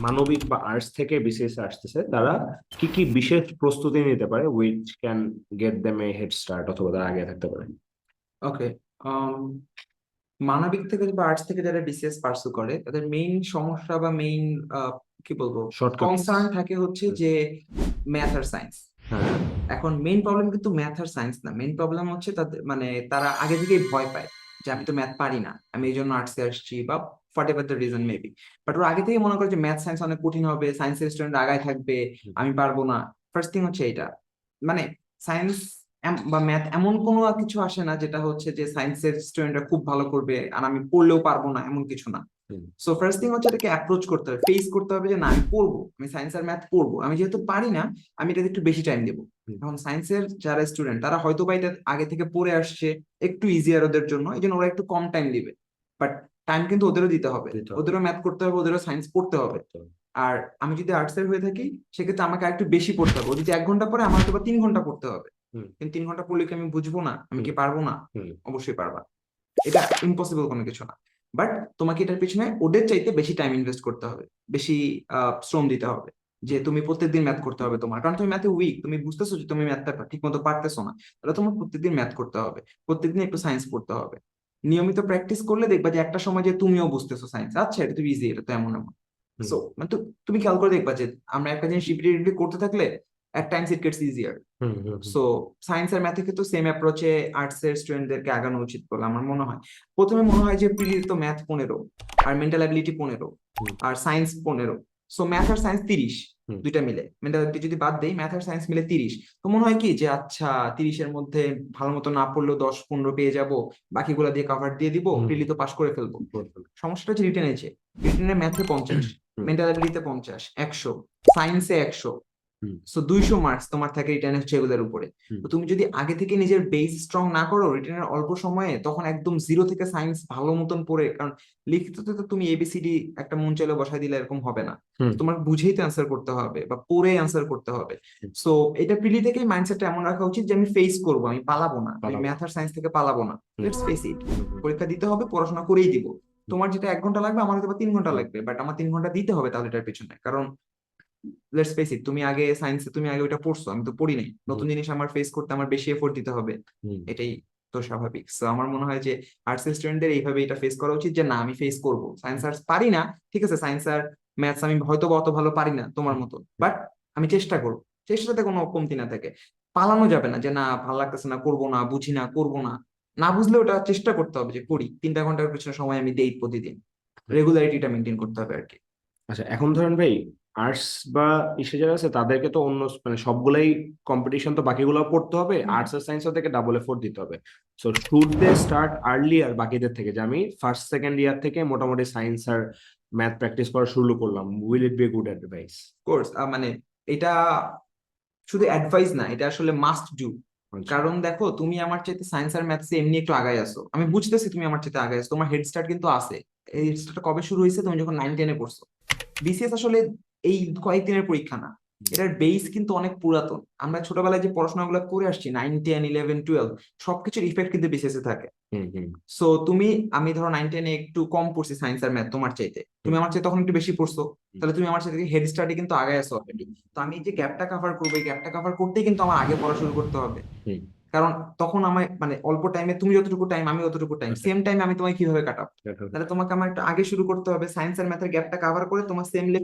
মানবিক বা আর্টস থেকে বিসিএস আসতেছে তারা কি কি বিশেষ প্রস্তুতি নিতে পারে which can get them a head start অথবা তারা আগে থাকতে পারে? ওকে মানবিক থেকে বা আর্টস থেকে যারা বিসিএস পার্সু করে তাদের মেইন সমস্যা বা মেইন কি বলব. কনসার্ন থাকে হচ্ছে যে ম্যাথ আর সায়েন্স হ্যাঁ। এখন মেইন প্রবলেম কিন্তু ম্যাথ আর সায়েন্স না মেইন প্রবলেম হচ্ছে তাদের মানে তারা আগে থেকেই ভয় পায় যে আমি তো ম্যাথ পারি না আমি এই জন্য আর্টসে আসছি বা whatever the reason maybe but ওরা আগে থেকে মনে করে যে ম্যাথ সায়েন্স অনেক কঠিন হবে সায়েন্সের স্টুডেন্ট আগায় থাকবে আমি পারব না। ফার্স্ট থিং হচ্ছে এটা। মানে সায়েন্স বা ম্যাথ এমন কোনো কিছু আসে না যেটা হচ্ছে যে সায়েন্সের স্টুডেন্টরা খুব ভালো করবে আর আমি পড়লেও পারব না এমন কিছু না। সো ফার্স্ট থিং হচ্ছে এটাকে অ্যাপ্রোচ করতে হবে। ফেস করতে হবে যে না আমি পড়ব আমি সায়েন্স আর ম্যাথ পড়ব। আমি যেহেতু পারি না আমি এটাতে একটু বেশি টাইম দেবো। এখন সায়েন্সের যারা স্টুডেন্ট তারা হয়তো বা এটা আগে থেকে পড়ে আসছে একটু ইজিয়ার ওদের জন্য। এই জন্য ওরা একটু কম টাইম দিবে। বাট টাইম কিন্তু ওদেরও দিতে হবে। ওদেরও ম্যাথ করতে হবে ওদেরও সায়েন্স পড়তে হবে। আর আমি যদি আর্টস এর হয়ে থাকি সেক্ষেত্রে আমাকে একটু বেশি পড়তে হবে। যদি এক ঘণ্টা পরে আমার হয়তো তিন ঘণ্টা পড়তে হবে। কিন্তু তিন ঘণ্টা পড়লে কি আমি বুঝব না? আমি কি পারব না? অবশ্যই পারবা। এটা ইম্পসিবল কোনো কিছু না। বাট তোমাকে এটার পিছনে ওদের চাইতে বেশি টাইম ইনভেস্ট করতে হবে। বেশি আহ, শ্রম দিতে হবে। যে তুমি প্রত্যেকদিন ম্যাথ করতে হবে তোমার। কারণ তুমি ম্যাথে উইক তুমি বুঝতেছো যে তুমি ম্যাথটা ঠিক মতো পারতেছো না। তাহলে তোমার প্রত্যেকদিন ম্যাথ করতে হবে। প্রত্যেকদিন একটু সায়েন্স পড়তে হবে। নিয়মিত প্র্যাকটিস করলে দেখবা যে একটা সময় যে তুমিও বুঝতেছো সায়েন্স আচ্ছা এটা তো ইজি এটা তো এমন এমন। সো মানে তুমি খেয়াল করে দেখবা যে আমরা একটা জিনিস রিপিটেডলি করতে থাকলে gets easier hmm hmm hmm. So science আর ম্যাথে কিন্তু সেম অ্যাপ্রোচে আর্টস এর স্টুডেন্টদেরকে আগানো উচিত বলে আমার মনে হয়। প্রথমে মনে হয় যে প্রিলি তো ম্যাথ পনেরো আর মেন্টাল অ্যাবিলিটি পনেরো আর সায়েন্স পনেরো। সো ম্যাথ আর সায়েন্স তিরিশ। দুইটা মিলে। মেন্টাল অ্যাবিলিটি যদি বাদ দেই ম্যাথ আর সায়েন্স মিলে তিরিশ। তো মনে হয় কি যে আচ্ছা তিরিশের মধ্যে ভালো মতো না পড়লেও দশ পনেরো পেয়ে যাব বাকিগুলো দিয়ে কভার দিয়ে দিব ফ্রিলি তো পাশ করে ফেলব। সমস্যাটা হচ্ছে রিটেন যে রিটেনে ম্যাথে পঞ্চাশ মেন্টালিটিতে পঞ্চাশ একশো সায়েন্সে একশো। সো দুইশো মার্কস তোমার থাকে রিটেনে হচ্ছে এগুলোর উপরে। তো তুমি যদি আগে থেকে নিজের বেস স্ট্রং না করো রিটেনের অল্প সময়ে তখন একদম জিরো থেকে সায়েন্স ভালো মতন পড়ে কারণ লিখিততে তো তুমি এবিসিডি একটা মন চাইলে বসাই দিলে এরকম হবে না। তোমার বুঝেই তো অ্যান্সার করতে হবে বা পড়ে অ্যান্সার করতে হবে। সো এটা প্রিলি থেকেই মাইন্ডসেটটা এমন রাখা উচিত যে আমি ফেস করব আমি পালাবো না। আমি। ম্যাথ আর সায়েন্স থেকে পালাবো না। Let's face it. পরীক্ষা দিতে হবে পড়াশোনা করেই দিব। তোমার যেটা এক ঘণ্টা লাগবে আমার হয়তো তিন ঘণ্টা লাগবে বাট আমার তিন ঘণ্টা দিতে হবে তাহলে এটার পিছনে। কারণ লেটস ফেস ইট তুমি আগে সায়েন্সে তুমি আগে ওইটা পড়ছো আমি তো পড়ি নাই। নতুন জিনিস আমার ফেস করতে আমার বেশি এফোর্ট দিতে হবে। এটাই তো স্বাভাবিক। সো আমার মনে হয় যে আর্টস স্টুডেন্টদের এইভাবে এটা ফেস করা উচিত যে না আমি ফেস করব। সায়েন্স আর্টস পারি না ঠিক আছে সায়েন্স আর ম্যাথস আমি হয়তো অত ভালো পারি না তোমার মতো। বাট আমি চেষ্টা করব। চেষ্টাতে কোনো কমতি না থাকে। পালানো যাবে না যে না ভালো লাগতেছে না করব না বুঝি না করব না। না বুঝলে ওটা চেষ্টা করতে হবে যে করি তিনটা ঘণ্টার পিছনে সময় আমি দেই প্রতিদিন। রেগুলারিটিটা মেনটেন করতে হবে আর কি। আচ্ছা এখন ধরেন ভাই আর্টস বা ইসে যারা আছে তাদেরকে তো অন্য মানে সবগুলাই কম্পিটিশন তো বাকিগুলো পড়তে হবে। আর্টস আর সায়েন্স থেকে ডাবল এফোর্ট দিতে হবে। So should they start early আর বাকিদের থেকে যে আমি ফার্স্ট সেকেন্ড ইয়ার থেকে মোটামুটি সায়েন্স আর ম্যাথ প্র্যাকটিস করা শুরু করলাম। Will it be good advice course মানে এটা শুধু অ্যাডভাইস না এটা আসলে মাস্ট ডু কারণ দেখো তুমি আমার চাইতে সায়েন্স আর ম্যাথসে এমনি একটু আগায় আসো আমি বুঝতেছি তুমি আমার চাইতে আগায় আসো তোমার হেড স্টার্ট কিন্তু আছে। এই হেড স্টার্ট কবে শুরু হয়েছে? তুমি যখন নাইন টেনে পড়ছো। বিসিএস আসলে এই কয়েকদিনের পরীক্ষা না। এটার বেস কিন্তু অনেক পুরাতন। আমরা ছোটবেলায় যে পড়াশোনাগুলো করে আসছি নাইন টেন ইলেভেন টুয়েলভ সবকিছুর ইফেক্ট কিন্তু এ থাকে। সো তুমি আমি ধরো নাইন টেনে একটু কম পড়ছি সায়েন্স আর ম্যাথ তোমার চাইতে। তুমি আমার চাইতে তখন একটু বেশি পড়ছো। তাহলে তুমি আমার চাইতে হেড স্টার্টে কিন্তু আগে আসো অলরেডি তো আমি যে গ্যাপটা কভার করব এই গ্যাপটা কভার করতেই কিন্তু আমার আগে পড়া শুরু করতে হবে। কারণ তখন আমার মানে অল্প টাইমে তুমি যতটুকু টাইম আমি অতটুকু টাইম সেম টাইম আমি তোমায় কীভাবে কাটাবো তাহলে তোমাকে আমার একটু আগে শুরু করতে হবে। সায়েন্স আর ম্যাথের গ্যাপটা কভার করে তোমার সেম লেভেল